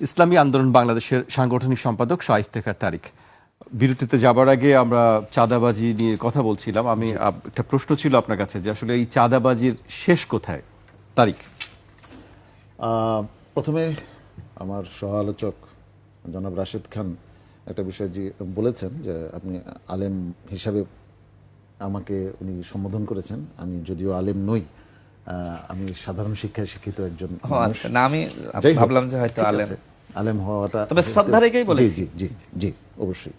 ইসলামী আন্দোলন বাংলাদেশের সাংগঠনিক সম্পাদক শাহ ইফতেখার তারিক। বিরতিতে যাবার আগে আমরা চাঁদাবাজি নিয়ে কথা বলছিলাম। আমি একটা প্রশ্ন ছিল আপনার কাছে যে আসলে এই চাঁদাবাজির শেষ কোথায়? তারিক। প্রথমে আমার সহ আলোচক জনাব রাশেদ খান একটা বিষয় যে বলেছেন যে আপনি আলেম হিসাবে আমাকে উনি সম্বোধন করেছেন। আমি যদিও আলেম নই আমি সাধারণ শিক্ষায় শিক্ষিত একজন। আচ্ছা না আমি ভাবলাম যে হয়তো আলেম আলেম হওয়াটা তবে শ্রদ্ধা রেখেই জি, বলেছি। জি জি জি অবশ্যই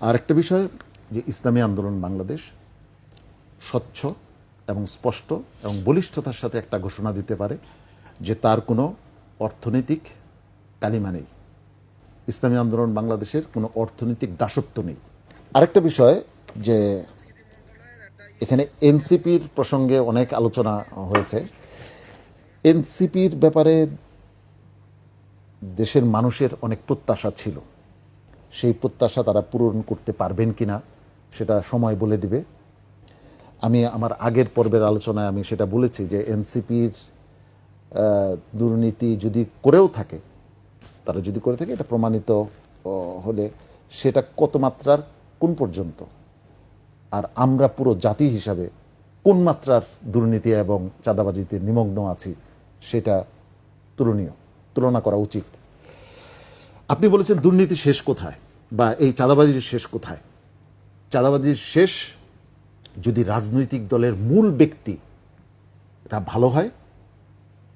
আর একটা বিষয় যে ইসলামী আন্দোলন বাংলাদেশ স্বচ্ছ এবং স্পষ্ট এবং বলিষ্ঠতার সাথে একটা ঘোষণা দিতে পারে যে তার কোনো অর্থনৈতিক কালিমা নেই ইসলামী আন্দোলন বাংলাদেশের কোনো অর্থনৈতিক দাসত্ব নেই আরেকটা বিষয় যে এখানে এনসিপির প্রসঙ্গে অনেক আলোচনা হয়েছে। এনসিপির ব্যাপারে দেশের মানুষের অনেক প্রত্যাশা ছিল। সেই প্রত্যাশা তারা পূরণ করতে পারবেন কিনা সেটা সময় বলে দিবে। আমি আমার আগের পর্বের আলোচনায় আমি সেটা বলেছি যে এনসিপির দুর্নীতি যদি করেও থাকে, তারা যদি করে থাকে, এটা প্রমাণিত হলে সেটা কত মাত্রার, কোন পর্যন্ত? আর আমরা পুরো জাতি হিসাবে কোন মাত্রার দুর্নীতি এবং চাঁদাবাজিতে নিমগ্ন আছি সেটা তুলনীয়, তুলনা করা উচিত। আপনি বলেছেন দুর্নীতি শেষ কোথায় বা এই চাঁদাবাজির শেষ কোথায়? চাঁদাবাজির শেষ যদি রাজনৈতিক দলের মূল ব্যক্তিরা ভালো হয়,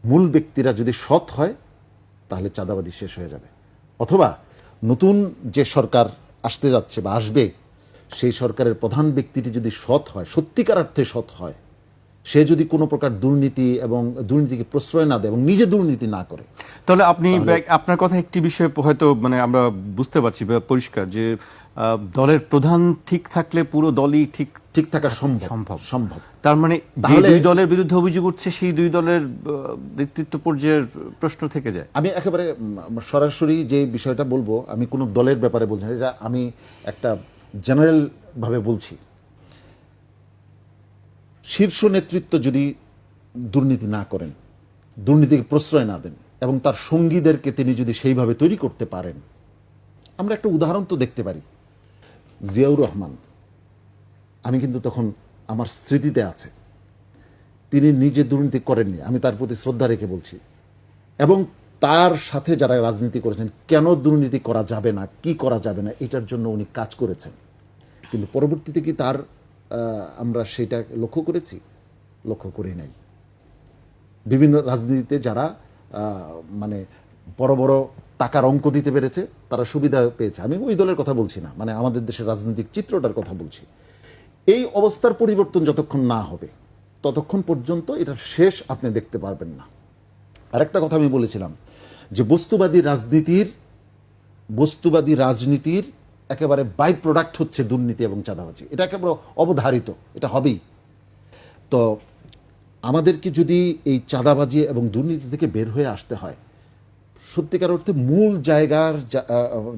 মূল ব্যক্তিরা যদি সৎ হয়, তাহলে চাঁদাবাজি শেষ হয়ে যাবে। অথবা নতুন যে সরকার আসতে যাচ্ছে বা আসবে সেই সরকারের প্রধান ব্যক্তিটি যদি সৎ হয় সত্যিকার অর্থে সৎ হয় সে যদি কোনো প্রকার দুর্নীতি এবং দুর্নীতিকে প্রশ্রয় না দেয় এবং নিজে দুর্নীতি না করে তাহলে আপনি আপনার কথা একটি বিষয়ে হয়তো মানে আমরা বুঝতে পারছি পরিষ্কার যে দলের প্রধান ঠিক থাকলে পুরো দলই ঠিক ঠিক থাকা সম্ভব সম্ভব। সম্ভব। তার মানে যে দুই দলের বিরুদ্ধে অভিযোগ উঠছে সেই দুই দলের নেতৃত্ব পর্যায়ের প্রশ্ন থেকে যায়। আমি একেবারে সরাসরি যে বিষয়টা বলব আমি কোনো দলের ব্যাপারে বলছি না, এটা আমি একটা জেনারেল ভাবে বলছি, শীর্ষ নেতৃত্ব যদি দুর্নীতি না করেন, দুর্নীতিকে প্রশ্রয় না দেন, এবং তার সঙ্গীদেরকে তিনি যদি সেইভাবে তৈরি করতে পারেন, আমরা একটা উদাহরণ তো দেখতে পারি। জিয়াউর রহমান, আমি কিন্তু তখন আমার স্মৃতিতে আছে। তিনি নিজে দুর্নীতি করেননি, আমি তার প্রতি শ্রদ্ধা রেখে বলছি। এবং তার সাথে যারা রাজনীতি করেছেন, কেন দুর্নীতি করা যাবে না, কি করা যাবে না, এটার জন্য উনি কাজ করেছেন। কিন্তু পরবর্তীতে কি তার আমরা সেটা লক্ষ্য করেছি? লক্ষ্য করি নাই। বিভিন্ন রাজনীতিতে যারা মানে বড় বড় টাকার অঙ্ক দিতে পেরেছে, তারা সুবিধা পেয়েছে। আমি ওই দলের কথা বলছি না মানে আমাদের দেশের রাজনৈতিক চিত্রটার কথা বলছি। এই অবস্থার পরিবর্তন যতক্ষণ না হবে, ততক্ষণ পর্যন্ত এটা শেষ আপনি দেখতে পারবেন না। আরেকটা কথা আমি বলেছিলাম যে বস্তুবাদী রাজনীতির বস্তুবাদী রাজনীতির একেবারে বাই প্রোডাক্ট হচ্ছে দুর্নীতি এবং চাঁদাবাজি। এটা একেবারে অবধারিত এটা হবেই। তো আমাদেরকে যদি এই চাঁদাবাজি এবং দুর্নীতি থেকে বের হয়ে আসতে হয় সত্যিকার অর্থে মূল জায়গার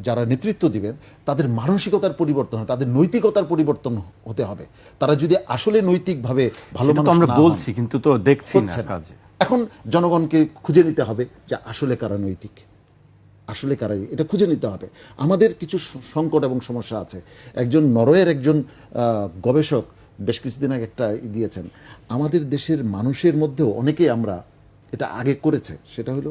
যারা নেতৃত্ব দিবেন তাদের মানসিকতার পরিবর্তন হয় তাদের নৈতিকতার পরিবর্তন হতে হবে। তারা যদি আসলে নৈতিকভাবে ভালো আমরা বলছি কিন্তু তো দেখছি না। কাজে। এখন জনগণকে খুঁজে নিতে হবে যে আসলে কারা নৈতিক। আসলে কারা এটা খুঁজে নিতে হবে। আমাদের কিছু সংকট এবং সমস্যা আছে। একজন নরওয়ের একজন গবেষক বেশ কিছুদিন আগে একটা দিয়েছেন, আমাদের দেশের মানুষের মধ্যেও অনেকেই আমরা এটা আগে করেছে। সেটা হলো,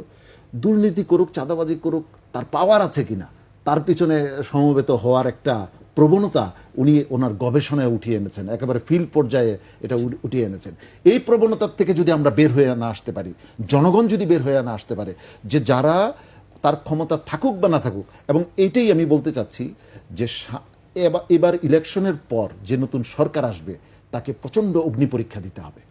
দুর্নীতি করুক, চাঁদাবাজি করুক, তার পাওয়ার আছে কিনা? তার পিছনে সমবেত হওয়ার একটা প্রবণতা উনি ওনার গবেষণায় উঠিয়ে এনেছেন, একেবারে ফিল্ড পর্যায়ে এটা উঠিয়ে এনেছেন। এই প্রবণতার থেকে যদি আমরা বের হয়ে না আসতে পারি, জনগণ যদি বের হয়ে না আসতে পারে, যে যারা তার ক্ষমতা থাকুক বা না থাকুক, এবং এইটাই আমি বলতে চাচ্ছি যে এবার ইলেকশনের পর যে নতুন সরকার আসবে, তাকে প্রচণ্ড অগ্নি পরীক্ষা দিতে হবে।